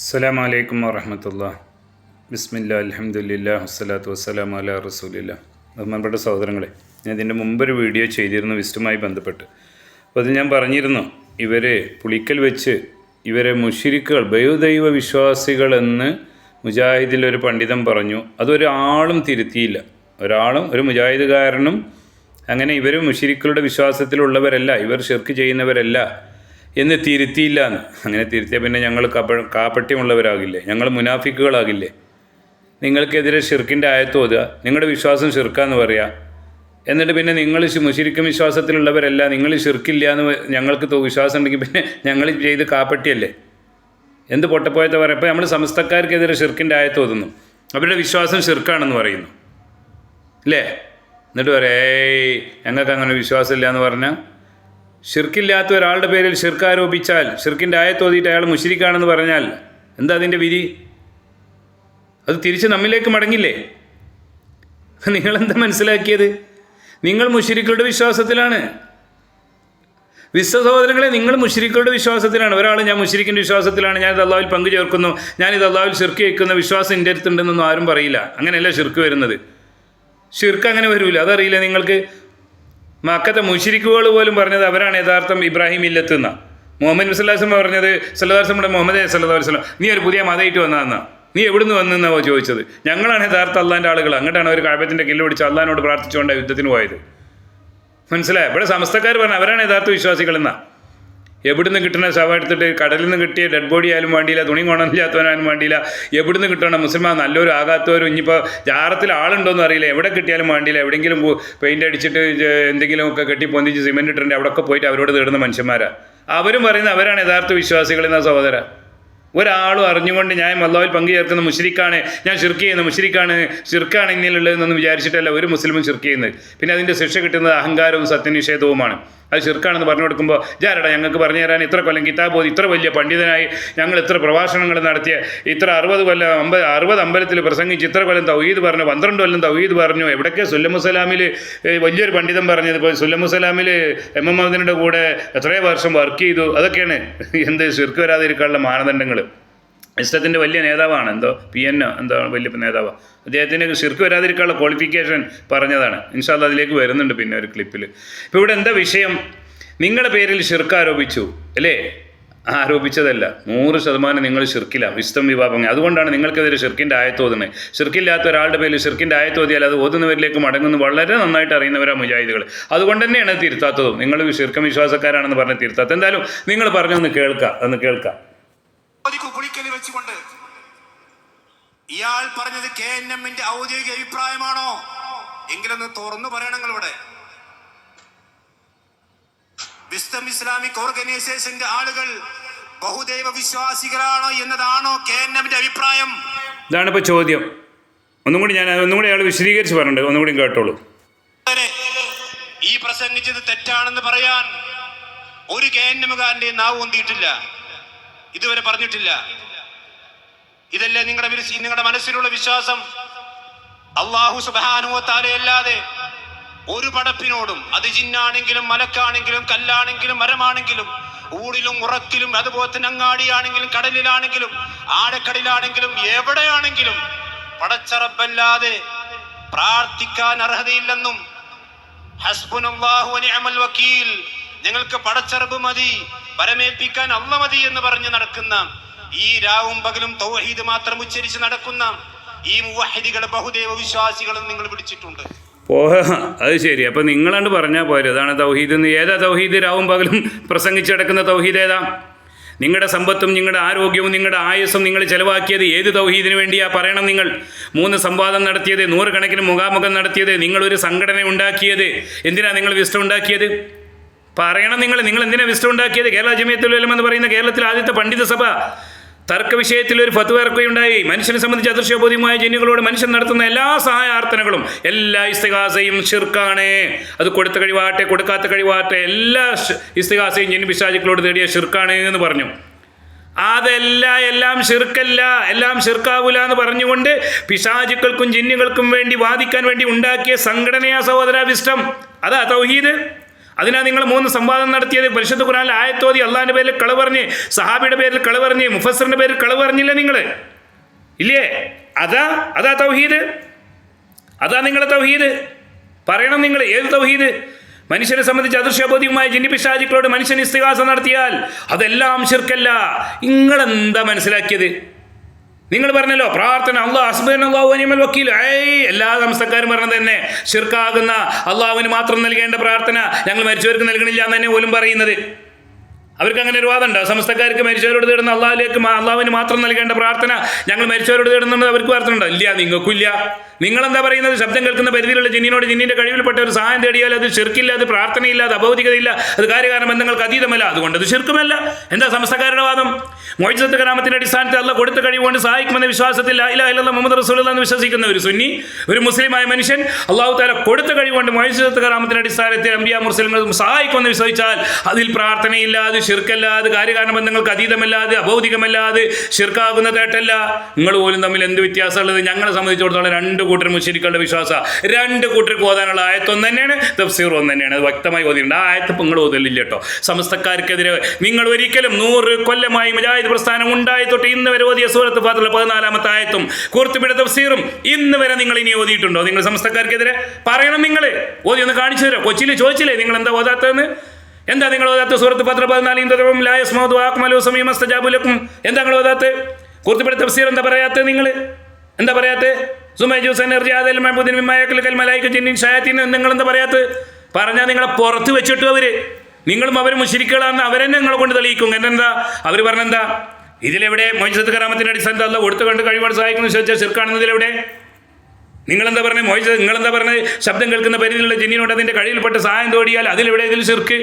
അസ്സലാം വലൈക്കും വാഹമത്തുള്ള ബിസ്മില്ല അലഹമുല്ല വസ്സലാത്തു വസ്സലാം അല റസൂലില്ല. ബഹുമാനപ്പെട്ട സഹോദരങ്ങളെ ഞാൻ ഇതിന്റെ മുമ്പൊരു വീഡിയോ ചെയ്തിരുന്നു വിസ്റ്റുമായി ബന്ധപ്പെട്ട്. അപ്പോൾ അത് ഞാൻ പറഞ്ഞിരുന്നു ഇവരെ പുളിക്കൽ വെച്ച് ഇവരെ മുഷിരിക്കുകൾ ബഹുദൈവ വിശ്വാസികളെന്ന് മുജാഹിദിൽ ഒരു പണ്ഡിതൻ പറഞ്ഞു. അതൊരാളും തിരുത്തിയില്ല. ഒരാളും ഒരു മുജാഹിദുകാരനും അങ്ങനെ ഇവർ മുഷിരിക്കളുടെ വിശ്വാസത്തിലുള്ളവരല്ല ഇവർ ഷിർക്ക് ചെയ്യുന്നവരല്ല. എന്ന് തിരുത്തിയില്ല എന്ന്. അങ്ങനെ തിരുത്തിയാൽ പിന്നെ ഞങ്ങൾ കപ കാപ്പട്യമുള്ളവരാകില്ലേ ഞങ്ങൾ മുനാഫിക്കുകളാകില്ലേ? നിങ്ങൾക്കെതിരെ ഷിർക്കിന്റെ ആയത്തോത് നിങ്ങളുടെ വിശ്വാസം ഷിർക്കാന്ന് പറയുക എന്നിട്ട് പിന്നെ നിങ്ങൾ മുഷിരിക്കും വിശ്വാസത്തിലുള്ളവരല്ല നിങ്ങൾ ഷിർക്കില്ല എന്ന് ഞങ്ങൾക്ക് വിശ്വാസം ഉണ്ടെങ്കിൽ പിന്നെ ഞങ്ങൾ ചെയ്ത് കാപ്പട്ടിയല്ലേ എന്ത് പൊട്ടപ്പോയത്തെ പറയാം? അപ്പോൾ നമ്മൾ സമസ്തക്കാർക്കെതിരെ ഷിർക്കിന്റെ ആയത്തോതുന്നു അവരുടെ വിശ്വാസം ഷിർക്കാണെന്ന് പറയുന്നു. അല്ലേ? എന്നിട്ട് പറയാം ഞങ്ങൾക്ക് അങ്ങനെ വിശ്വാസമില്ല എന്ന് പറഞ്ഞാൽ ഷിർക്കില്ലാത്ത ഒരാളുടെ പേരിൽ ഷിർക്ക് ആരോപിച്ചാൽ ഷിർക്കിന്റെ ആയത്തോതിയിട്ട് അയാൾ മുഷിരിക്കാണെന്ന് പറഞ്ഞാൽ എന്താ അതിന്റെ വിധി? അത് തിരിച്ച് നമ്മിലേക്ക് മടങ്ങില്ലേ? നിങ്ങളെന്താ മനസ്സിലാക്കിയത്? നിങ്ങൾ മുഷിരിക്കളുടെ വിശ്വാസത്തിലാണ്. വിശ്വസഹോദരങ്ങളെ നിങ്ങൾ മുഷിരിക്കളുടെ വിശ്വാസത്തിലാണ്. ഒരാൾ ഞാൻ മുഷിരിക്കിന്റെ വിശ്വാസത്തിലാണ് ഞാൻ ഇത് അള്ളാവിൽ ഞാൻ ഇത് അള്ളാവിൽ ഷിർക്ക് വയ്ക്കുന്ന വിശ്വാസം എന്റെ അടുത്തുണ്ടെന്നൊന്നും ആരും പറയില്ല. അങ്ങനെയല്ല ഷിർക്ക് വരുന്നത്. ഷിർക്ക് അങ്ങനെ വരില്ല അതറിയില്ല നിങ്ങൾക്ക്? മക്കത്തെ മുഷിരിക്കുകൾ പോലും പറഞ്ഞത് അവരാണ് യഥാർത്ഥം ഇബ്രാഹിം ഇല്ലത്തുന്ന മുഹമ്മദ് മുസ്ലാസം പറഞ്ഞത് സല്ലാസ്ലമുടെ മുഹമ്മദ് സല്ലാ വസ്ലം നീ ഒരു പുതിയ മതമായിട്ട് വന്നതെന്നാ. നീ എവിടുന്ന് വന്നെന്നാവോ ചോദിച്ചത്. ഞങ്ങളാണ് യഥാർത്ഥ അള്ളാന്റെ ആളുകൾ. അങ്ങോട്ടാണ് അവർ കാഴ്ചത്തിന്റെ കില്ല് പിടിച്ച് അള്ളഹാനോട് പ്രാർത്ഥിച്ചുകൊണ്ട് യുദ്ധത്തിന് പോയത്. മനസ്സിലായി? ഇവിടെ സമസ്തക്കാർ പറഞ്ഞു അവരാണ് യഥാർത്ഥ വിശ്വാസികളെന്നാ എവിടുന്ന് കിട്ടണ ശവം എടുത്തിട്ട് കടലിൽ നിന്ന് കിട്ടിയ ഡെഡ് ബോഡി ആയാലും വേണ്ടിയില്ല തുണി കൊണ്ടില്ലാത്തവനായാലും വേണ്ടിയില്ല എവിടുന്ന് കിട്ടണം? മുസ്ലിമാ നല്ലൊരു ആകാത്തവരും ഇനിയിപ്പോൾ ജാറത്തിൽ ആളുണ്ടോയെന്ന് അറിയില്ല എവിടെ കിട്ടിയാലും വേണ്ടിയില്ല എവിടെയെങ്കിലും പെയിന്റ് അടിച്ചിട്ട് എന്തെങ്കിലും എന്തെങ്കിലുമൊക്കെ കെട്ടി പൊന്തിച്ച് സിമെന്റ് ഇട്ടിട്ടുണ്ട് അവിടെയൊക്കെ പോയിട്ട് അവരോട് തേടുന്ന മനുഷ്യന്മാരാ. അവരും പറയുന്നത് അവരാണ് യഥാർത്ഥ വിശ്വാസികൾ എന്ന സഹോദര. ഒരാളും അറിഞ്ഞുകൊണ്ട് ഞാൻ മല്ലാവിൽ പങ്കു ചേർക്കുന്ന മുഷരിക്കാണ് ഞാൻ ഷിർക്ക് ചെയ്യുന്ന മുഷരിക്കാണ് ഷിർക്കാണ് ഇങ്ങനെയുള്ളതെന്നൊന്നും വിചാരിച്ചിട്ടല്ല ഒരു മുസ്ലിമും ഷിർക്ക് ചെയ്യുന്നത്. പിന്നെ അതിന്റെ ശിക്ഷ കിട്ടുന്നത് അഹങ്കാരവും സത്യനിഷേധവുമാണ്. അത് ചെറുക്കാണെന്ന് പറഞ്ഞു കൊടുക്കുമ്പോൾ ജാരടാ ഞങ്ങൾക്ക് പറഞ്ഞു തരാൻ ഇത്ര കൊല്ലം കിതാബ് ഓതി ഇത്ര വലിയ പണ്ഡിതനായി ഞങ്ങൾ ഇത്ര പ്രഭാഷണങ്ങൾ നടത്തിയ ഇത്ര അറുപത് കൊല്ലം അമ്പത് അറുപത് അമ്പലത്തിൽ പ്രസംഗിച്ച് ഇത്ര കൊല്ലം തൗഹീദ് പറഞ്ഞു പന്ത്രണ്ട് കൊല്ലം തൗഹീദ് പറഞ്ഞു. എവിടൊക്കെ സുല്ലമുസലാമിൽ വലിയൊരു പണ്ഡിതൻ പറഞ്ഞത്? ഇപ്പോൾ സുല്ലമുസലാമിൽ എം എം മഹദിന്റെ കൂടെ എത്രയോ വർഷം വർക്ക് ചെയ്തു. അതൊക്കെയാണ് എന്ത് ശിർക്ക് വരാതിരിക്കാനുള്ള മാനദണ്ഡങ്ങൾ ഇഷ്ടത്തിന്റെ വലിയ നേതാവാണ്. എന്തോ പി എൻ എന്തോ വലിയ നേതാവാണ് അദ്ദേഹത്തിന് ശിർക്ക് വരാതിരിക്കാനുള്ള ക്വാളിഫിക്കേഷൻ പറഞ്ഞതാണ്. ഇൻഷാല്ല അതിലേക്ക് വരുന്നുണ്ട് പിന്നെ ഒരു ക്ലിപ്പിൽ ഇപ്പോൾ ഇവിടെ എന്താ വിഷയം? നിങ്ങളുടെ പേരിൽ ഷിർക്ക് ആരോപിച്ചു അല്ലേ? ആരോപിച്ചതല്ല. നൂറ് ശതമാനം നിങ്ങൾ ശിർക്കിലാണ് വിസ്തം വിവാഹം അതുകൊണ്ടാണ് നിങ്ങൾക്കെതിരെ ഷിർക്കിന്റെ ആയത്തോതുന്നത് ഷിർക്കില്ലാത്ത ഒരാളുടെ പേരിൽ ഷിർക്കിന്റെ ആയത്തോതിയാൽ അത് ഓതുന്നവരിലേക്ക് മടങ്ങുന്നു. വളരെ നന്നായിട്ട് അറിയുന്നവരാണ് മുജാഹിദുകൾ. അതുകൊണ്ട് തന്നെയാണ് തിരുത്താത്തതും. നിങ്ങൾ ഷിർക്കം വിശ്വാസക്കാരാണെന്ന് പറഞ്ഞ് തിരുത്താത്തത്. എന്തായാലും നിങ്ങൾ പറഞ്ഞൊന്ന് കേൾക്കാം ഒന്ന് കേൾക്കാം. ചോദിക്കൂ വെച്ചുകൊണ്ട് ഇയാൾ പറഞ്ഞത് കെ എൻ എമ്മിന്റെ ഔദ്യോഗിക അഭിപ്രായമാണോ? എങ്കിലൊന്ന് തുറന്നു പറയണങ്ങൾ ഇവിടെ വിസ്തം ഇസ്ലാമിക് ഓർഗനൈസേഷന്റെ ആളുകൾ ബഹുദൈവ വിശ്വാസികളാണോ എന്നതാണോ കെ എൻ എമ്മിന്റെ അഭിപ്രായം? ഇതാണ് ഇപ്പോൾ ചോദ്യം. ഒന്നും കൂടി ഞാൻ ഒന്നും കൂടി അയാൾ വിശദീകരിച്ച് പറഞ്ഞിട്ടുണ്ട്. ഒന്നും കൂടി കേട്ടോളൂ. ഈ പ്രസംഗിച്ചത് തെറ്റാണെന്ന് പറയാൻ ഒരു കെ എൻ എമ്മുകാരന്റെ നാവ് ഒന്തിയിട്ടില്ല ഇതുവരെ പറഞ്ഞിട്ടില്ല. ഇതല്ലേ നിങ്ങളുടെ നിങ്ങളുടെ മനസ്സിലുള്ള വിശ്വാസം? അള്ളാഹു സുബാനുവത്താലയല്ലാതെ ഒരു പടപ്പിനോടും അത് ജിന്നാണെങ്കിലും മലക്കാണെങ്കിലും കല്ലാണെങ്കിലും മരമാണെങ്കിലും ഊടിലും ഉറക്കിലും അതുപോലെ തന്നെ അങ്ങാടിയാണെങ്കിലും കടലിലാണെങ്കിലും ആഴക്കടലിലാണെങ്കിലും എവിടെയാണെങ്കിലും പടച്ചറബല്ലാതെ പ്രാർത്ഥിക്കാൻ അർഹതയില്ലെന്നും വക്കീൽ നിങ്ങൾക്ക് പടച്ചറബ് മതി പരമേൽപ്പിക്കാൻ അള്ള മതി എന്ന് പറഞ്ഞ് നടക്കുന്ന ഈ രാവും പകലും തൗഹീദ് മാത്രം ഉച്ചരിച്ച് നടക്കുന്ന ഈ മുവഹിദികളെ ബഹുദൈവ വിശ്വാസികളും നിങ്ങൾ വിളിച്ചിട്ടുണ്ട്. ഓഹ് അത് ശരി. അപ്പോൾ നിങ്ങളാണ്ട് പറഞ്ഞാൽ പോരെ. അതാണ് തൗഹീദ് എന്ന്. ഏതാ തൗഹീദ്? രാവും പകലും പ്രസംഗിച്ച് കിടക്കുന്ന തൗഹീദ് ഏതാ? നിങ്ങളുടെ സമ്പത്തും നിങ്ങളുടെ ആരോഗ്യവും നിങ്ങളുടെ ആയുസ്സും നിങ്ങൾ ചെലവാക്കിയത് ഏത് തൗഹീദിന് വേണ്ടിയാ പറയണം നിങ്ങൾ? മൂന്ന് സംവാദം നടത്തിയത് നൂറുകണക്കിന് മുഖാമുഖം നടത്തിയത് നിങ്ങളൊരു സംഘടന ഉണ്ടാക്കിയത്. എന്തിനാ നിങ്ങൾ വിസ്റ്റം ഉണ്ടാക്കിയത്? പറയണം നിങ്ങൾ. നിങ്ങൾ എന്തിനാ വിസ്റ്റം ഉണ്ടാക്കിയത്? കേരള ജമിയത്തുൽ എന്ന് പറയുന്ന കേരളത്തിലെ ആദ്യത്തെ പണ്ഡിത സഭ തർക്ക വിഷയത്തിൽ ഒരു ഫത്വ ഇറക്കുകയുണ്ടായി മനുഷ്യനെ സംബന്ധിച്ച് അദൃശ്യബോധ്യമായ ജനികളോട് മനുഷ്യൻ നടത്തുന്ന എല്ലാ സഹായാർത്ഥനകളും എല്ലാ ഇസ്തിഹാസയും ഷിർക്കാണ് അത് കൊടുത്ത കഴിവാട്ടെ കൊടുക്കാത്ത കഴിവാട്ടെ എല്ലാ ഇസ്തിഹാസയും ജന്നു പിശാചുക്കളോട് നേടിയ ഷിർക്കാണ് എന്ന് പറഞ്ഞു. അതല്ല എല്ലാം ഷിർക്കല്ല എല്ലാം ഷിർക്കാവൂല എന്ന് പറഞ്ഞുകൊണ്ട് പിശാചുക്കൾക്കും ജിന്നുകൾക്കും വേണ്ടി വാദിക്കാൻ വേണ്ടി ഉണ്ടാക്കിയ സംഘടനയാ സഹോദര വിഷ്ടം അതാ തൗഹീദ്. അതിനാ നിങ്ങൾ മൂന്ന് സംവാദം നടത്തിയത് പരിശുദ്ധ ഖുറാനിൽ ആയത്തോതി അള്ളാഹിന്റെ പേരിൽ കളവ് പറഞ്ഞ് സഹാബിയുടെ പേരിൽ കളവ് പറഞ്ഞ് മുഫസറിന്റെ പേരിൽ കളവ് നിങ്ങൾ ഇല്ലേ? അതാ അതാ തൗഹീദ്. അതാ നിങ്ങളെ തൗഹീദ്. പറയണം നിങ്ങൾ ഏത് തൗഹീദ്? മനുഷ്യനെ സംബന്ധിച്ച് അദൃശ്യബോധ്യമായ ജിന്നിപിശാചിക്കളോട് മനുഷ്യൻ ഇസ്തിഹാസം നടത്തിയാൽ അതെല്ലാം ശിർക്കല്ല. നിങ്ങളെന്താ മനസ്സിലാക്കിയത്? നിങ്ങൾ പറഞ്ഞല്ലോ പ്രാർത്ഥന അള്ളാഹ് ഹസ്ബൻ അള്ളാഹു അനിമൽ വക്കീൽ. ഏയ് എല്ലാ സംസ്ഥക്കാരും പറഞ്ഞത് തന്നെ. ഷിർക്കാകുന്ന അള്ളാഹുവിന് മാത്രം നൽകേണ്ട പ്രാർത്ഥന ഞങ്ങൾ മരിച്ചവർക്ക് നൽകണില്ല എന്ന് തന്നെ പോലും പറയുന്നത്. അവർക്ക് അങ്ങനെ ഒരു വാദമുണ്ടോ. സമസ്തക്കാർക്ക് മരിച്ചവരോട് തേടുന്ന അള്ളാഹിലേക്ക് അള്ളാഹുവിന് മാത്രം നൽകേണ്ട പ്രാർത്ഥന ഞങ്ങൾ മരിച്ചവരോട് തേടുന്നുണ്ട് അവർക്ക് പ്രാർത്ഥന ഇല്ല നിങ്ങൾക്കില്ല. നിങ്ങളെന്താ പറയുന്നത്? ശബ്ദം കേൾക്കുന്ന പരിധിയിലുള്ള ജിന്നിനോട് ജിന്നിന്റെ കഴിവിൽപ്പെട്ട ഒരു സഹായം തേടിയാൽ അത് ചെറുക്കില്ല അത് പ്രാർത്ഥനയില്ല അത് അഭൗതികതയില്ല അത് കാര്യകാരണ ബന്ധങ്ങൾക്ക് അതീതമല്ല. അതുകൊണ്ട് അത് ചെറുക്കുമല്ല എന്താ സമസ്തക്കാരുടെ വാദം? മൊയ്സത്ത് ഗ്രാമത്തിന്റെ അടിസ്ഥാനത്തിൽ അല്ല കൊടുത്ത കഴിവുകൊണ്ട് സഹായിക്കുമെന്ന വിശ്വാസത്തിൽ ലാ ഇലാഹ ഇല്ലല്ലാഹ് മുഹമ്മദ് റസൂലുള്ള എന്ന് വിശ്വസിക്കുന്ന ഒരു സുന്നി ഒരു മുസ്ലിമായ മനുഷ്യൻ അള്ളാഹു താല കൊടുത്ത കഴിവുകൊണ്ട് മൊയ്സത്ത് ഗ്രാമത്തിന്റെ അടിസ്ഥാനത്തിൽ അമ്പിയ മുസ്ലിങ്ങൾ സഹായിക്കുമെന്ന് വിശ്വസിച്ചാൽ അതിൽ പ്രാർത്ഥനയില്ല അത് ഷിർക്കല്ല അത് കാര്യകാരണ ബന്ധങ്ങൾക്ക് അതീതമല്ലാതെ അഭൗതികമല്ലാതെ അഭൗതികമല്ല ഷിർക്കാകുന്ന തേട്ടല്ല നിങ്ങൾ പോലും തമ്മിൽ എന്ത് വ്യത്യാസമുള്ളത്? ഞങ്ങളെ സംബന്ധിച്ചിടത്തോളം രണ്ട് കൂട്ടർ മുശ്ശിരിക്കളുടെ വിശ്വാസ. രണ്ട് കൂട്ടർക്ക് ഓതാനുള്ള ആയത്തൊന്നും തന്നെയാണ് തഫ്സീർ ഒന്ന് തന്നെയാണ്. അത് വ്യക്തമായി ഓതിയിട്ടുണ്ട്. ആ ആയത്ത് നിങ്ങൾ ഓതലില്ല കേട്ടോ. സമസ്തക്കാർക്കെതിരെ നിങ്ങൾ ഒരിക്കലും നൂറ് കൊല്ലമായി മുജാഹിദ് പ്രസ്ഥാനം ഉണ്ടായി തൊട്ട് ഇന്ന് വരെ ഓതിയ സൂറത്ത് ഫാത്തിലെ പതിനാലാമത്തെ ആയത്തും കൂർത്തുപിട തഫ്സീറും ഇന്ന് വരെ നിങ്ങൾ ഇനി ഓതിയിട്ടുണ്ടോ? നിങ്ങൾ സമസ്തക്കാർക്കെതിരെ പറയണം നിങ്ങൾ. ഓതി ഒന്ന് കാണിച്ചു തരാം. കൊച്ചിയിൽ ചോദിച്ചില്ലേ നിങ്ങൾ എന്താ ഓതാത്തതെന്ന്? എന്താ നിങ്ങൾ ഓതാത്ത സൂറത്ത് പത്ര പതിനാല് ഇന്ദ്രവും ലായസ്മോദ് സമീമസ്ത ജാബുലക്കും എന്താ നിങ്ങൾ ഓതാത്ത്? കൂർത്തുപിട തഫ്സീർ എന്താ പറയാത്തത് നിങ്ങൾ എന്താ പറയാത്തത് സുമൈ ജ്യൂസ് എനർജി അതിൽ മഹബുദ്ദീൻ വിമായക്കൽ കൽമലായിക്ക് ജിന്നിൻ ഷായത്തിൻ നിങ്ങൾ എന്താ പറയാത്തത് പറഞ്ഞാൽ നിങ്ങളെ പുറത്ത് വെച്ചിട്ട് അവർ. നിങ്ങളും അവർ മുഷിരിക്കുകളാണെന്ന് അവരെന്നെ നിങ്ങളെ കൊണ്ട് തെളിയിക്കും. എന്നെന്താ അവർ പറഞ്ഞെന്താ? ഇതിലെവിടെ മൊയ്സത്ത് കറാമത്തിന്റെ അടിസ്ഥാനത്തിൽ അല്ല കൊടുത്തു കണ്ട് കഴിവാട് സഹായിക്കുന്നു ചോദിച്ചാൽ ചെറുക്കാണെന്നതിലെവിടെ നിങ്ങളെന്താ പറഞ്ഞത് മോഹിച്ചത് നിങ്ങളെന്താ പറഞ്ഞത് ശബ്ദം കേൾക്കുന്ന പരിധിയിലുള്ള ജിന്നിനോട് അതിന്റെ കഴിയിൽപ്പെട്ട സഹായം തോടിയാൽ അതിലെവിടെ ഇതിൽ ചെറുക്ക്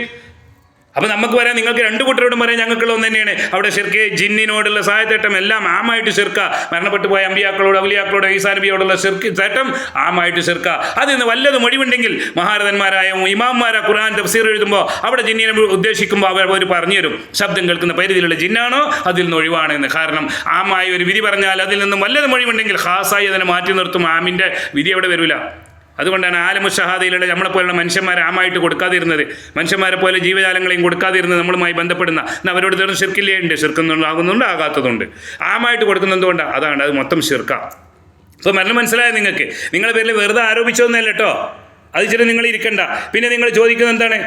അപ്പം നമുക്ക് പറയാം നിങ്ങൾക്ക് രണ്ട് കൂട്ടരോടും പറയാം ഞങ്ങൾക്കുള്ള ഒന്ന് തന്നെയാണ്. അവിടെ ഷിർക്ക് ജിന്നിനോടുള്ള സഹായത്തേട്ടം എല്ലാം ആമായിട്ട് ഷിർക്ക. മരണപ്പെട്ടു പോയ അമ്പിയാക്കളോട് അവലിയാക്കളോട് ഈസാനബിയോടുള്ള ഷിർക്ക് തേട്ടം ആമായിട്ട് ഷിർക്ക. അതിൽ നിന്ന് വല്ലതും ഒഴിവുണ്ടെങ്കിൽ മഹാരഥന്മാരായ ഇമാംമാരാ ഖുർആൻ തഫ്സീർ എഴുതുമ്പോൾ അവിടെ ജിന്നിനെ ഉദ്ദേശിക്കുമ്പോൾ അവർ അവർ പറഞ്ഞു തരും. ശബ്ദം കേൾക്കുന്ന പരിധിയിലുള്ള ജിന്നാണോ? അതിൽ നിന്ന് ഒഴിവാണ് എന്ന് കാരണം ആമായ ഒരു വിധി പറഞ്ഞാൽ അതിൽ നിന്നും വല്ലതും ഒഴിവുണ്ടെങ്കിൽ ഖാസായി അതിനെ മാറ്റി നിർത്തും. ആമിന്റെ വിധി അവിടെ വരില്ല അതുകൊണ്ടാണ് ആലമു ഷഹാദയിലുള്ള നമ്മളെപ്പോലുള്ള മനുഷ്യന്മാരെ ആമായിട്ട് കൊടുക്കാതിരുന്നത്. മനുഷ്യന്മാരെ പോലെ ജീവജാലങ്ങളെയും കൊടുക്കാതിരുന്നത് നമ്മളുമായി ബന്ധപ്പെടുന്ന എന്നാൽ അവരോട് തീർന്ന് ഷിർക്കില്ലേ ഉണ്ട്. ഷിർക്കുന്നുണ്ടാകുന്നുണ്ട് ആകാത്തതുണ്ട്. ആമായിട്ട് കൊടുക്കുന്നതുകൊണ്ടാണ് അതാണ് അത് മൊത്തം ഷിർക്ക അപ്പോൾ മരണം മനസ്സിലായ നിങ്ങൾക്ക്? നിങ്ങളുടെ പേരിൽ വെറുതെ ആരോപിച്ചൊന്നല്ല കേട്ടോ. അത് ചില നിങ്ങൾ ഇരിക്കണ്ട. പിന്നെ നിങ്ങൾ ചോദിക്കുന്നത് എന്താണ്?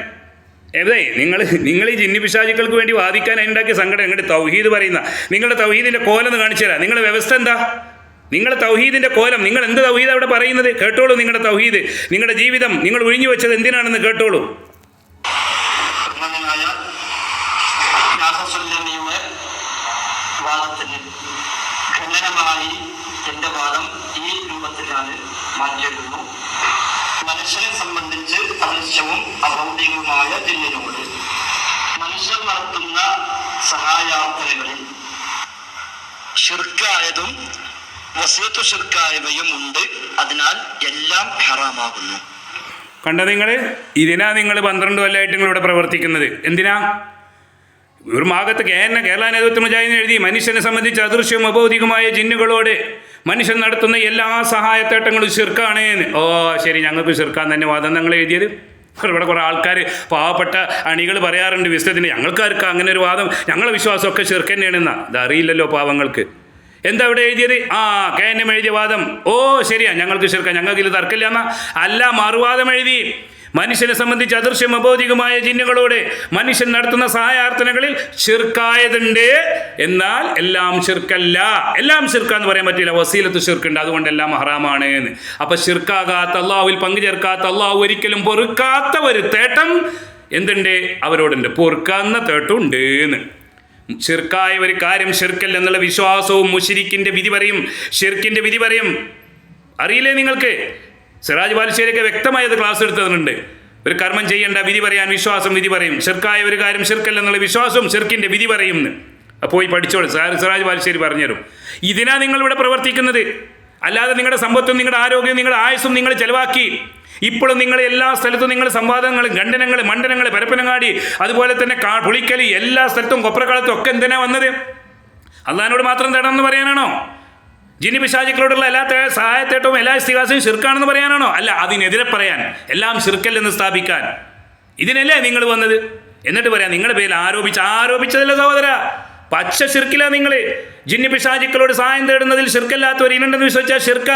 എവിടെ? നിങ്ങൾ നിങ്ങൾ ഈ ജിന്നി പിശാചിക്കൾക്ക് വേണ്ടി വാദിക്കാൻ ഉണ്ടാക്കിയ സങ്കടം നിങ്ങളുടെ തൗഹീദ് പറയുന്ന. നിങ്ങളുടെ തൗഹീദിന്റെ കോലെന്ന് കാണിച്ചു തരാം നിങ്ങളുടെ വ്യവസ്ഥ എന്താ? നിങ്ങളുടെ തൗഹീദിന്റെ കോലം നിങ്ങൾ എന്ത് തൗഹീദ് അവിടെ പറയുന്നത്? കേട്ടോളൂ നിങ്ങളുടെ തൗഹീദ്. നിങ്ങളുടെ ജീവിതം നിങ്ങൾ ഒഴിഞ്ഞു വെച്ചത് എന്തിനാണെന്ന് കേട്ടോളൂ. ഖണ്ഡനമായി എന്റെ വാദം ഈ രൂപത്തിലാണ് മാറ്റിയെടുക്കുന്നു. മനുഷ്യനെ സംബന്ധിച്ച് അദൃശ്യവും അഭൗതികവുമായ ജിന്നിനോട് മനുഷ്യർ നടത്തുന്ന സഹായാർത്ഥനകളിൽ ഷിർക്കായതും വസീത്തു ഷിർക്കായവയും ഉണ്ട് അതിനാൽ എല്ലാം ഹറാമാകുന്നു. കണ്ട നിങ്ങൾ ഇതിനാ നിങ്ങൾ പന്ത്രണ്ട് കൊല്ലമായിട്ട് നിങ്ങൾ ഇവിടെ പ്രവർത്തിക്കുന്നത്. എന്തിനാ? ഒരു ഭാഗത്ത് കേരള കേരള നേതൃത്വം മുജാഹിദിന് എഴുതി മനുഷ്യനെ സംബന്ധിച്ച് അദൃശ്യവും അഭൗതികമായ ജിന്നുകളോട് മനുഷ്യൻ നടത്തുന്ന എല്ലാ സഹായത്തേട്ടങ്ങളും ശിർക്കാണ് ഓ ശരി ഞങ്ങൾക്ക് ശിർക്കാൻ തന്നെ വാദം നിങ്ങൾ എഴുതിയത്. ഇവിടെ കുറേ ആൾക്കാർ പാവപ്പെട്ട അണികൾ പറയാറുണ്ട് വിശ്വത്തിന് ഞങ്ങൾക്കാർക്ക് അങ്ങനെ ഒരു വാദം? ഞങ്ങളെ വിശ്വാസമൊക്കെ ശിർക്ക് തന്നെയാണെന്നാ. ഇതറിയില്ലല്ലോ പാവങ്ങൾക്ക്. എന്താ ഇവിടെ എഴുതിയത്? ആ കെ എൻ എം എഴുതിയ വാദം. ഓ ശരിയാ. ഞങ്ങൾക്ക് ശിർക്ക ഞങ്ങൾക്ക് ഇത് തർക്കമില്ല. എന്നാ അല്ല മറുവാദം എഴുതി. മനുഷ്യനെ സംബന്ധിച്ച് അദൃശ്യം അബോധികമായ ജിന്നുകളോട് മനുഷ്യൻ നടത്തുന്ന സഹായാർത്ഥനകളിൽ ഷിർക്കായതുണ്ട് എന്നാൽ എല്ലാം ഷിർക്കല്ല എല്ലാം ഷിർക്ക എന്ന് പറയാൻ പറ്റില്ല. വസീലത്ത് ഷിർക്കുണ്ട് അതുകൊണ്ട് എല്ലാം ഹറാമാണ് എന്ന്. അപ്പൊ ഷിർക്കാകാത്ത അള്ളാഹുവിൽ പങ്കുചേർക്കാത്ത അള്ളാഹു ഒരിക്കലും പൊറുക്കാത്ത ഒരു തേട്ടം എന്തുണ്ട്? അവരോടുണ്ട് പൊറുക്കാവുന്ന തേട്ടം ഉണ്ട് എന്ന്. ഷിർക്കായ ഒരു കാര്യം ഷിർക്കൽ എന്നുള്ള വിശ്വാസവും മുഷിരിക്കിന്റെ വിധി പറയും. ഷിർക്കിന്റെ വിധി പറയും. അറിയില്ലേ നിങ്ങൾക്ക്? സിറാജ് ബാലുശ്ശേരിയൊക്കെ വ്യക്തമായി അത് ക്ലാസ് എടുത്തതുണ്ട് ഒരു കർമ്മം ചെയ്യേണ്ട വിധി പറയാൻ വിശ്വാസം വിധി പറയും. ഷിർക്കായ ഒരു കാര്യം ഷിർക്കൽ എന്നുള്ള വിശ്വാസവും ഷിർക്കിന്റെ വിധി പറയും പോയി പഠിച്ചോളൂ. സാർ സിറാജ് ബാലുശ്ശേരി പറഞ്ഞുതരും ഇതിനാ നിങ്ങളിവിടെ പ്രവർത്തിക്കുന്നത്? അല്ലാതെ നിങ്ങളുടെ സമ്പത്തും നിങ്ങളുടെ ആരോഗ്യവും നിങ്ങളുടെ ആയുസ്സും നിങ്ങൾ ചെലവാക്കി. ഇപ്പോഴും നിങ്ങൾ എല്ലാ സ്ഥലത്തും നിങ്ങൾ സംവാദങ്ങൾ ഖണ്ഡനങ്ങൾ മണ്ഡലങ്ങൾ പരപ്പനങ്ങാടി അതുപോലെ തന്നെ കാ പുളിക്കലി എല്ലാ സ്ഥലത്തും കൊപ്രക്കാലത്തും ഒക്കെ എന്തിനാ വന്നത്? അള്ളഹാനോട് മാത്രം തേടണമെന്ന് പറയാനാണോ? ജിനി പിശാചിക്കളോടുള്ള എല്ലാ സഹായത്തേട്ടവും എല്ലാ ഇസ്തിഹാസവും ശിർക്കാണെന്ന് പറയാനാണോ? അല്ല അതിനെതിരെ പറയാൻ എല്ലാം ശിർക്കല്ലെന്ന് സ്ഥാപിക്കാൻ. ഇതിനല്ലേ നിങ്ങൾ വന്നത്? എന്നിട്ട് പറയാം നിങ്ങളുടെ പേരിൽ ആരോപിച്ച് ആരോപിച്ചതല്ല സഹോദര? പച്ച ഷിർക്കില്ല നിങ്ങൾ ജിന്നി പിശാചിക്കളോട് സഹായം തേടുന്നതിൽ ഷിർക്കല്ലാത്തവർ ഇനുണ്ടെന്ന് വിശ്വസിച്ചാൽ ഷിർക്ക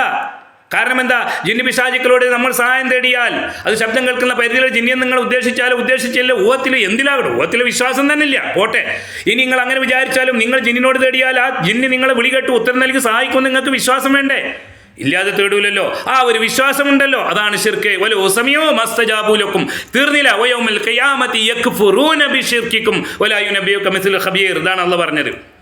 കാരണം എന്താ? ജിന്നി പിശാചിക്കളോട് നമ്മൾ സഹായം തേടിയാൽ അത് ശബ്ദം കേൾക്കുന്ന പരിധിയിൽ ജിന്നിയെ നിങ്ങൾ ഉദ്ദേശിച്ചാലും ഉദ്ദേശിച്ചില്ല ഊഹത്തിൽ എന്തിലാകട്ടെ ഊഹത്തിൽ വിശ്വാസം തന്നെ ഇല്ല പോട്ടെ. ഇനി നിങ്ങൾ അങ്ങനെ വിചാരിച്ചാലും നിങ്ങൾ ജിന്നിനോട് തേടിയാൽ ആ ജിന്നി നിങ്ങളെ വിളികെട്ട് ഉത്തരം നൽകി സഹായിക്കുമെന്ന് നിങ്ങൾക്ക് വിശ്വാസം വേണ്ടേ? ഇല്ലാതെ തേടൂലല്ലോ. ആ ഒരു വിശ്വാസമുണ്ടല്ലോ. അതാണ് ഷിർക്ക് വല സമയോ മസ്തജാബൂലക്കും. തീർന്നില്ല. വയോമിൽ കയാമത്തി യക്ഫുറൂനബി ഷിർക്കിക്കും വലാ യുനബിയുക മിസിൽ ഖബീർ. ഇതാണ് അള്ള പറഞ്ഞത്.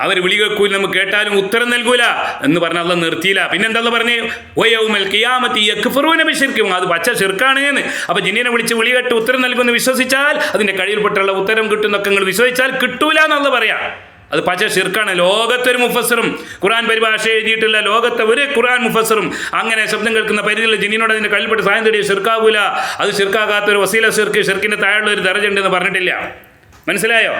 അവർ വിളി വെക്കൂല നമുക്ക് കേട്ടാലും ഉത്തരം നൽകൂല എന്ന് പറഞ്ഞ അള്ള നിർത്തിയില്ല. പിന്നെന്താ പറഞ്ഞേ? വയോമൽ കിയാമത്തി യക്ഫുറൂനബി ഷിർക്കും അത് പച്ച ഷിർക്കാണ് എന്ന്. അപ്പോൾ ജിന്നിനെ വിളിച്ച് വിളി കേട്ട് ഉത്തരം നൽകുമെന്ന് വിശ്വസിച്ചാൽ അതിന്റെ കഴിയിൽപ്പെട്ടുള്ള ഉത്തരം കിട്ടുന്നൊക്കെ നിങ്ങൾ വിശ്വസിച്ചാൽ കിട്ടൂല എന്നുള്ള പറയാം. അത് പച്ച ഷിർക്കാണ് ലോകത്തൊരു മുഫസറും ഖുറാൻ പരിഭാഷ എഴുതിയിട്ടില്ല. ലോകത്തെ ഒരു ഖുറാൻ മുഫസറും അങ്ങനെ ശബ്ദം കേൾക്കുന്ന പരിധിയിൽ ജിനിയോട് അതിന്റെ കഴിപ്പെട്ട് സായം തേടിയ ഷിർക്കാവൂല അത് ഷിർക്കാകാത്തൊരു വസീല ഷിർക്ക് ഷിർക്കിന്റെ താഴെയുള്ള ഒരു ദർജയുണ്ടെന്ന് പറഞ്ഞിട്ടില്ല. മനസ്സിലായോ?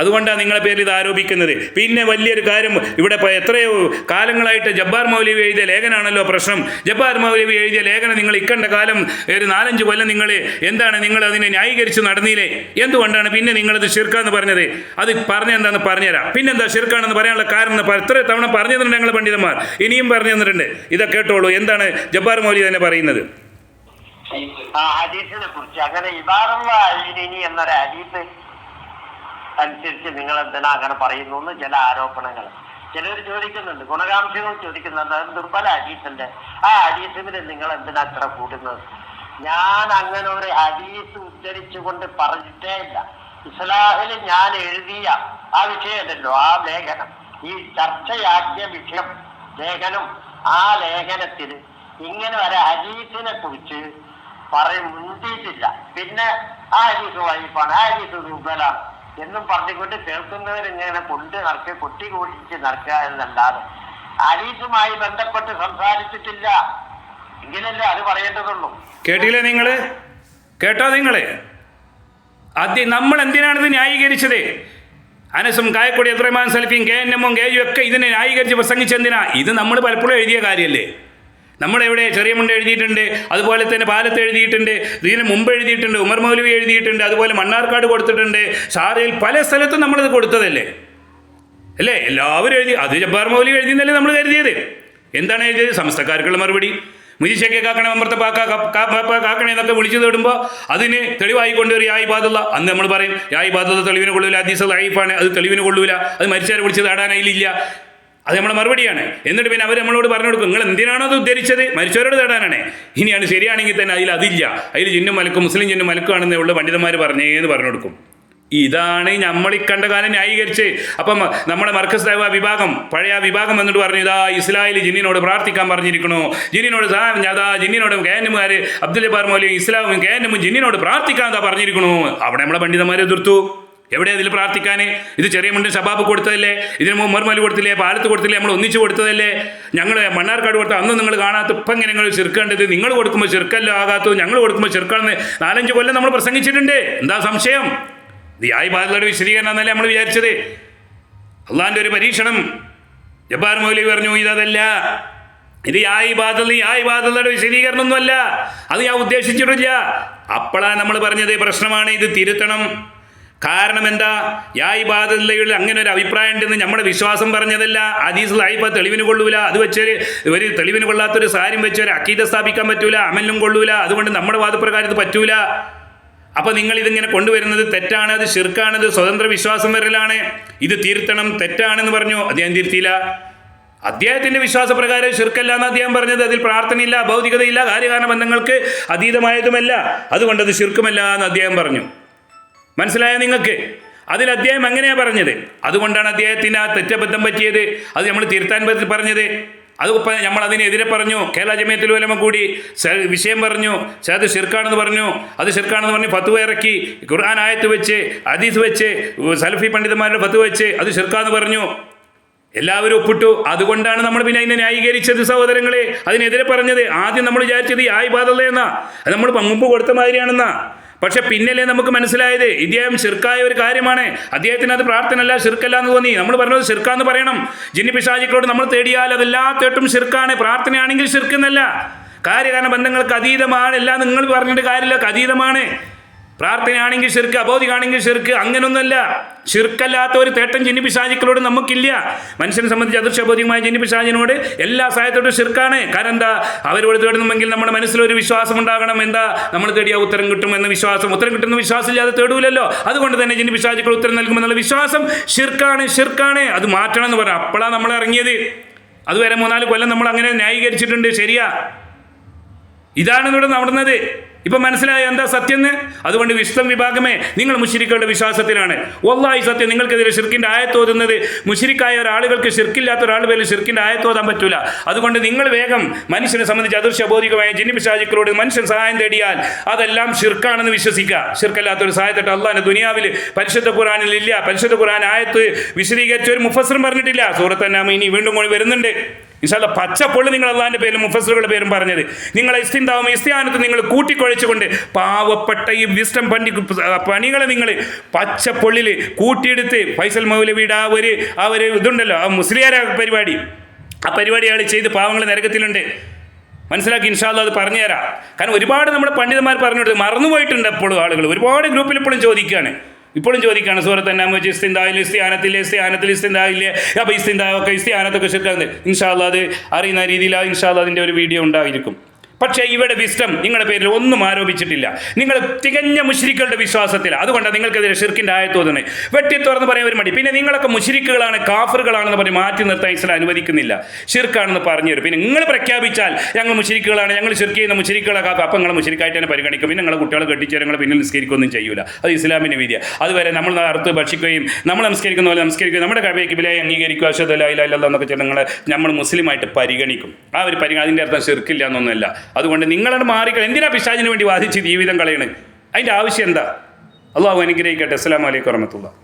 അതുകൊണ്ടാണ് നിങ്ങളെ പേരിൽ ഇത് ആരോപിക്കുന്നത്. പിന്നെ വലിയൊരു കാര്യം ഇവിടെ എത്രയോ കാലങ്ങളായിട്ട് ജബ്ബാർ മൗലവി എഴുതിയ ലേഖനാണല്ലോ പ്രശ്നം. ജബ്ബാർ മൗലവി എഴുതിയ ലേഖനം നിങ്ങൾ ഇക്കണ്ട കാലം ഒരു നാലഞ്ച് കൊല്ലം നിങ്ങൾ എന്താണ് നിങ്ങൾ അതിനെ ന്യായീകരിച്ച് നടന്നില്ലേ എന്തുകൊണ്ടാണ് പിന്നെ നിങ്ങളത് ഷിർക്കാന്ന് പറഞ്ഞത്? അത് പറഞ്ഞെന്താന്ന് പറഞ്ഞുതരാം. പിന്നെന്താ ഷിർക്കാണെന്ന് പറയാനുള്ള കാരണം എത്ര തവണ പറഞ്ഞു ഞങ്ങൾ പണ്ഡിതന്മാർ. ഇനിയും പറഞ്ഞു തന്നിട്ടുണ്ട്. ഇതൊക്കെ കേട്ടോളൂ. എന്താണ് ജബ്ബാർ മൗലവി തന്നെ പറയുന്നത്? ആ ഹദീസിനെ കുറിച്ച്. അങ്ങനെ ഇബാറുള്ള അലിനി എന്നൊരു ഹദീസ് അനുസരിച്ച് നിങ്ങൾ എന്തിനാ അങ്ങനെ പറയുന്നു എന്ന് ചില ആരോപണങ്ങൾ. ചിലർ ചോദിക്കുന്നുണ്ട് ഗുണകാംക്ഷകൾ ചോദിക്കുന്നുണ്ട് അത് ദുർബല അജീസിന്റെ ആ ഹദീസിന് നിങ്ങൾ എന്തിനാ അത്ര കൂടുന്നത്? ഞാൻ അങ്ങനെ ഒരു ഹദീസ് ഉദ്ധരിച്ചുകൊണ്ട് പറഞ്ഞിട്ടേ ഇല്ല. ഇസ്ലാഹിൽ ഞാൻ എഴുതിയ ആ വിഷയമല്ലല്ലോ ആ ലേഖനം. ഈ ചർച്ചയാക്കിയ വിഷയം ലേഖനം ആ ലേഖനത്തിൽ ഇങ്ങനെ ഒരു ഹദീസിനെ കുറിച്ച് പറയും മുന്തിയിട്ടില്ല. പിന്നെ ആ ഹരീസ് വൈഫാണ് ആ ഹരീസ് ദുർബലാണ്. എന്നും പറഞ്ഞുകൊണ്ട് കേൾക്കുന്നവരിങ്ങനെ കൊണ്ട് നടക്കുക കൊട്ടി കൂട്ടിച്ച് നടക്കുക എന്നല്ലാതെ അരീസുമായി ബന്ധപ്പെട്ട് സംസാരിച്ചിട്ടില്ല. എങ്കിലല്ലേ അത് പറയേണ്ടതുള്ളൂ. കേട്ടില്ലേ നിങ്ങൾ? കേട്ടോ നിങ്ങൾ? ആദ്യം നമ്മൾ എന്തിനാണിത് ന്യായീകരിച്ചത്? അനസും കായക്കൊടി എത്രമാൻ സൽഫിയും കെ എൻ എമ്മും കെ യു ഒക്കെ ഇതിനെ ന്യായീകരിച്ച് പ്രസംഗിച്ചെന്തിനാ? ഇത് നമ്മൾ പലപ്പോഴും എഴുതിയ കാര്യമല്ലേ നമ്മളെവിടെ ചെറിയ മുണ്ട് എഴുതിയിട്ടുണ്ട് അതുപോലെ തന്നെ പാലത്ത് എഴുതിയിട്ടുണ്ട് ഇതിന് മുമ്പ് എഴുതിയിട്ടുണ്ട് ഉമർ മൗലവി എഴുതിയിട്ടുണ്ട് അതുപോലെ മണ്ണാർക്കാട് കൊടുത്തിട്ടുണ്ട്. സാറിയിൽ പല സ്ഥലത്തും നമ്മളിത് കൊടുത്തതല്ലേ? അല്ലേ? എല്ലാവരും എഴുതി അത് ജബ്ബാർ മൗലി എഴുതിയെന്നല്ലേ നമ്മൾ കരുതിയത്. എന്താണ് എഴുതിയത്? സംസ്ഥക്കാർക്കുള്ള മറുപടി. മുജിശക്കെ കാക്കണേ അമൃത്ത കാക്കണേ എന്നൊക്കെ വിളിച്ചു തേടുമ്പോൾ അതിന് തെളിവായി കൊണ്ടുവരും യായി ബാധുള്ള അന്ന് നമ്മൾ പറയും യായി ബാധുള്ള തെളിവിന് കൊള്ളൂല അദീസ് ലൈഫാണ് അത് തെളിവിന് കൊള്ളൂല അത് മരിച്ചാൽ വിളിച്ച് തേടാൻ അതിലില്ല. അത് നമ്മുടെ മറുപടിയാണ്. എന്നിട്ട് പിന്നെ അവർ നമ്മളോട് പറഞ്ഞു കൊടുക്കും നിങ്ങൾ എന്തിനാണോ അത് ഉദ്ധരിച്ചത്? മരിച്ചവരോട് തേടാനാണ്. ഇനിയാണ് ശരിയാണെങ്കിൽ തന്നെ അതിൽ അതില്ല. അതിൽ ജിന്നും മലക്കും മുസ്ലിം ജിന്നും മലക്കുവാണെന്നേ ഉള്ള പണ്ഡിതന്മാർ പറഞ്ഞേന്ന് പറഞ്ഞു കൊടുക്കും. ഇതാണ് നമ്മൾ ഈ കണ്ട കാലം ന്യായീകരിച്ച്. അപ്പം നമ്മുടെ മർക്കസ് ദൈവ വിഭാഗം പഴയ വിഭാഗം എന്നിട്ട് പറഞ്ഞു ഇതാ ഇസ്ലായിൽ ജിന്നിനോട് പ്രാർത്ഥിക്കാൻ പറഞ്ഞിരിക്കണു ജിന്നിനോട് അതാ ജിന്നിനോട് കേന്നുമാർ അബ്ദുൽ ബാർ മൗലിയും ഇസ്ലാമും കേന്നും ജിന്നിനോട് പ്രാർത്ഥിക്കാൻ എന്താ പറഞ്ഞിരിക്കണു അവിടെ നമ്മളെ പണ്ഡിതന്മാരെ എതിർത്തു. എവിടെ അതിൽ പ്രാർത്ഥിക്കാൻ ഇത് ചെറിയ മുണ്ട് ഷബാബ് കൊടുത്തതല്ലേ? ഇതിന് മുമ്പ് കൊടുത്തില്ലേ? പാലത്ത് കൊടുത്തില്ലേ? നമ്മൾ ഒന്നിച്ച് കൊടുത്തതല്ലേ? ഞങ്ങൾ മണ്ണാർക്കാട് കൊടുത്ത അന്ന് നിങ്ങൾ കാണാത്ത ഇപ്പം ഇങ്ങനെ നിങ്ങൾ ചെറുക്കേണ്ടത് നിങ്ങൾ കൊടുക്കുമ്പോൾ ചെറുക്കല്ലോ ആകാത്തത്. ഞങ്ങൾ കൊടുക്കുമ്പോൾ ചെറുക്കാണെന്ന് നാലഞ്ച് കൊല്ലം നമ്മൾ പ്രസംഗിച്ചിട്ടുണ്ട്. എന്താ സംശയം? ഇത് ആയി വിശദീകരണം എന്നല്ലേ നമ്മൾ വിചാരിച്ചത്. അള്ളാന്റെ ഒരു പരീക്ഷണം. ജബ്ബാർ മൗലി പറഞ്ഞു ഇതല്ല. ഇത് ആയി ബാധൽ യായി ബാധയുടെ വിശദീകരണമൊന്നുമല്ല. അത് ഞാൻ ഉദ്ദേശിച്ചിട്ടില്ല. അപ്പോഴാണ് നമ്മൾ പറഞ്ഞത് പ്രശ്നമാണ്. ഇത് തിരുത്തണം. കാരണം എന്താ യാ ബാധയിൽ അങ്ങനെ ഒരു അഭിപ്രായം ഉണ്ടെന്ന് നമ്മുടെ വിശ്വാസം പറഞ്ഞതല്ല. ഹദീസ് ലൈഫ് തെളിവിന് കൊള്ളൂല. അത് വെച്ചൊരു ഒരു തെളിവിന് കൊള്ളാത്തൊരു സാരം വെച്ച് ഒരു അക്കീത സ്ഥാപിക്കാൻ പറ്റൂല. അമലിനും കൊള്ളൂല. അതുകൊണ്ട് നമ്മുടെ വാദപ്രകാരം ഇത് പറ്റൂല. അപ്പോൾ നിങ്ങൾ ഇതിങ്ങനെ കൊണ്ടുവരുന്നത് തെറ്റാണ് അത് ഷിർക്കാണ് ഇത് സ്വതന്ത്ര വിശ്വാസം വരലാണ്. ഇത് തിരുത്തണം തെറ്റാണെന്ന് പറഞ്ഞു. അദ്ദേഹം തിരുത്തിയില്ല. അദ്ദേഹത്തിന്റെ വിശ്വാസപ്രകാരം ഷിർക്കല്ല എന്ന് അദ്ദേഹം പറഞ്ഞത്? അതിൽ പ്രാർത്ഥനയില്ല ഭൗതികതയില്ല കാര്യകാരണ ബന്ധങ്ങൾക്ക് അതീതമായതുമല്ല. അതുകൊണ്ട് അത് ഷിർക്കുമല്ല എന്ന് അദ്ദേഹം പറഞ്ഞു. മനസ്സിലായോ നിങ്ങൾക്ക്? അതിൽ അദ്ദേഹം എങ്ങനെയാണ് പറഞ്ഞത്? അതുകൊണ്ടാണ് അദ്ദേഹത്തിന് ആ തെറ്റബദ്ധം പറ്റിയത്. അത് നമ്മൾ തിരുത്താൻ പറഞ്ഞത്. അത് നമ്മൾ അതിനെതിരെ പറഞ്ഞു. കേരള ജമയത്തിൽ വലമ കൂടി വിഷയം പറഞ്ഞു. അത് ഷിർക്കാണെന്ന് പറഞ്ഞു. അത് ഷിർക്കാണെന്ന് പറഞ്ഞ് ഫത്തുവ ഇറക്കി. ഖുർആൻ ആയത്ത് വെച്ച് അദീസ് വെച്ച് സൽഫി പണ്ഡിതന്മാരുടെ ഫത്തുവ വെച്ച് അത് ഷിർക്കാന്ന് പറഞ്ഞു. എല്ലാവരും ഒപ്പിട്ടു. അതുകൊണ്ടാണ് നമ്മൾ പിന്നെ അതിനെ ന്യായീകരിച്ചത് സഹോദരങ്ങളെ. അതിനെതിരെ പറഞ്ഞത്. ആദ്യം നമ്മൾ വിചാരിച്ചത് ഈ ആയി ബാധല്ലേ എന്നാ. അത് നമ്മൾ മുമ്പ് കൊടുത്ത മാതിരിയാണെന്നാ. പക്ഷെ പിന്നല്ലേ നമുക്ക് മനസ്സിലായത്? ഇദ്ദേഹം ഷിർക്കായ ഒരു കാര്യമാണ്. അദ്ദേഹത്തിന് അത് പ്രാർത്ഥനയല്ല ഷിർക്കല്ല എന്ന് തോന്നി. നമ്മൾ പറഞ്ഞത് ഷിർക്കാന്ന് പറയണം. ജിന്നി പിശാചിക്കളോട് നമ്മൾ തേടിയാൽ അതെല്ലാത്തേട്ടും ഷിർക്കാണ് പ്രാർത്ഥനയാണെങ്കിൽ ഷിർക്കെന്നല്ല കാര്യകാരണ ബന്ധങ്ങൾക്ക് അതീതമാണ്. എല്ലാം നിങ്ങൾ പറഞ്ഞിട്ട് കാര്യമില്ല അതീതമാണ്. പ്രാർത്ഥനയാണെങ്കിൽ ഷിർക്ക് അബോധികാണെങ്കിൽ ഷിർക്ക് അങ്ങനൊന്നല്ല ഷിർക്കല്ലാത്ത ഒരു തേട്ടം ജിന്നി പിശാചിക്കളോട് നമുക്കില്ല. മനുഷ്യനെ സംബന്ധിച്ച് അദൃശ്യബോധികമായ ജനിപ്പിശാചിനോട് എല്ലാ സഹായത്തോട്ടും ശിർക്കാണ്. കാരണം എന്താ? അവരോട് തേടുന്നുമെങ്കിൽ നമ്മുടെ മനസ്സിലൊരു വിശ്വാസം ഉണ്ടാകണം. എന്താ? നമ്മൾ തേടിയ ഉത്തരം കിട്ടും എന്ന വിശ്വാസം. ഉത്തരം കിട്ടുന്ന വിശ്വാസം ഇല്ലാതെ തേടൂലല്ലോ. അതുകൊണ്ട് തന്നെ ജിന്നി പിശാചിക്കൾ ഉത്തരം നൽകുമെന്നുള്ള വിശ്വാസം ഷിർക്കാണ് ഷിർക്കാണ് അത് മാറ്റണം എന്ന് പറഞ്ഞു അപ്പോഴാണ് നമ്മൾ ഇറങ്ങിയത്. അതുവരെ മൂന്നാൽ കൊല്ലം നമ്മൾ അങ്ങനെ ന്യായീകരിച്ചിട്ടുണ്ട്. ശരിയാ? ഇതാണ് ഇവിടെ നടന്നത്. ഇപ്പം മനസ്സിലായ എന്താ സത്യം എന്ന് അതുകൊണ്ട് വിശ്വം വിഭാഗമേ നിങ്ങൾ മുഷിരിക്കളുടെ വിശ്വാസത്തിലാണ്. ഒന്നായി സത്യം നിങ്ങൾക്കെതിരെ ഷിർക്കിന്റെ ആയത്തോതുന്നത് മുഷിരിക്കായ ഒരാളുകൾക്ക് ഷിർക്കില്ലാത്ത ഒരാൾ പേരിൽ ഷിർക്കിന്റെ ആയത്തോതാൻ പറ്റൂല. അതുകൊണ്ട് നിങ്ങൾ വേഗം മനുഷ്യനെ സംബന്ധിച്ച് അദൃശ്യബോധികമായ ജിന്നിപിശാചിക്കളോട് മനുഷ്യൻ സഹായം തേടിയാൽ അതെല്ലാം ഷിർക്കാണെന്ന് വിശ്വസിക്കുക. ഷിർക്കല്ലാത്ത ഒരു സഹായത്തിട്ട് അള്ളാഹിനെ ദുനിയാവിൽ പരിശുദ്ധ ഖുറാനിൽ ഇല്ല. പരിശുദ്ധ ഖുറാൻ ആയത്ത് വിശദീകരിച്ച ഒരു മുഫസറും പറഞ്ഞിട്ടില്ല. സൂറത്ത് നാമ ഇനി വീണ്ടും കൂടി വരുന്നുണ്ട്. ഇൻഷാല്ല പച്ചപ്പൊള്ളി നിങ്ങൾ അള്ളാഹിന്റെ പേരും മുഫസറുകളുടെ പേരും പറഞ്ഞത്. നിങ്ങൾ ഇസ്തിന്താവും ഇസ്തിയാനത്തും നിങ്ങൾ കൂട്ടിക്കൊഴിച്ചുകൊണ്ട് പാവപ്പെട്ട ഈ വിസ്റ്റം പണി പണികളെ നിങ്ങൾ പച്ചപ്പൊള്ളിൽ കൂട്ടിയെടുത്ത് ഫൈസൽ മൗലവിയുടെ ആ ഒരു ആ ഒരു ഇതുണ്ടല്ലോ ആ മുസ്ലിയാര പരിപാടി. ആ പരിപാടി അയാൾ ചെയ്ത് പാവങ്ങൾ നരകത്തിലുണ്ട്. മനസ്സിലാക്കി ഇൻഷാല്ല അത് പറഞ്ഞുതരാം. കാരണം ഒരുപാട് നമ്മുടെ പണ്ഡിതന്മാർ പറഞ്ഞു കൊടുത്ത് മറന്നുപോയിട്ടുണ്ട് എപ്പോഴും ആളുകൾ. ഒരുപാട് ഗ്രൂപ്പിൽ ഇപ്പോഴും ചോദിക്കുകയാണ്. ഇപ്പോഴും ചോദിക്കുകയാണ് സൂറത്ത് തന്നെ വെച്ച് ഇസ്തിന്താവില്ലേ ഇസ്തിയാനത്തില്ലേ ഇസ്തിയാനത്തിൽ ഇസ്തിന്താവില്ലേ അപ്പോൾ ഇസ്തിന്താവൊക്കെ ഇസ്തിയാനത്തൊക്കെ ശരിക്കാകുന്നത് ഇൻഷാല്ലാ അത് അറിയുന്ന രീതിയിൽ ആ ഇൻഷാല്ലാ അതിന്റെ ഒരു വീഡിയോ ഉണ്ടായിരിക്കും. പക്ഷേ ഇവിടെ വിസ്റ്റം നിങ്ങളുടെ പേരിൽ ഒന്നും ആരോപിച്ചിട്ടില്ല. നിങ്ങൾ തികഞ്ഞ മുഷിരിക്കളുടെ വിശ്വാസത്തിൽ അതുകൊണ്ടാണ് നിങ്ങൾക്കെതിരെ ഷിർക്കിന്റെ ആയത്തോതുന്നത് വെട്ടി തുറന്ന് പറയാൻ ഒരു മടി. പിന്നെ നിങ്ങളൊക്കെ മുഷിരിക്കുകളാണ് കാഫറുകളാണെന്ന് പറഞ്ഞ് മാറ്റി നിർത്താൻ ഇസ്ലാം അനുവദിക്കുന്നില്ല. ഷിർക്കാണെന്ന് പറഞ്ഞു തരും പിന്നെ നിങ്ങൾ പ്രഖ്യാപിച്ചാൽ ഞങ്ങൾ മുഷിരിക്കുകളാണ് ഞങ്ങൾ ഷിർക്ക് ചെയ്യുന്ന മുഷിരിക്കുകളൊക്കെ അപ്പം നിങ്ങൾ മുഷിരിക്കായിട്ട് തന്നെ പരിഗണിക്കും. പിന്നെ നിങ്ങളെ കുട്ടികളെ കെട്ടിച്ച് നിങ്ങളെ പിന്നിൽ നിസ്കരിക്കുകയൊന്നും ചെയ്യൂല. അത് ഇസ്ലാമിന്റെ വിധിയ. അതുവരെ നമ്മൾ അറുത്ത് ഭക്ഷിക്കുകയും നമ്മൾ നമസ്കരിക്കുന്ന പോലെ നമസ്കരിക്കുകയും നമ്മുടെ കവയ്ക്ക് വിലയെ അംഗീകരിക്കുക അശ്വതല്ല ഇല്ല ഇല്ല എന്നൊക്കെ ചെയ്ത് നിങ്ങളെ നമ്മൾ മുസ്ലിമായിട്ട് പരിഗണിക്കും. ആ ഒരു പരിഗണന അതിന്റെ അർത്ഥം ഷിർക്കില്ല എന്നൊന്നുമല്ല. അതുകൊണ്ട് നിങ്ങളോട് മാറിക്കൾ എന്തിനാ പിശാചിന് വേണ്ടി വാദിച്ച് ജീവിതം കളയണ്? അതിന്റെ ആവശ്യം എന്താ? അള്ളാഹു അനുഗ്രഹിക്കട്ടെ. അസ്സലാമു അലൈക്കും വറഹമത്തുള്ള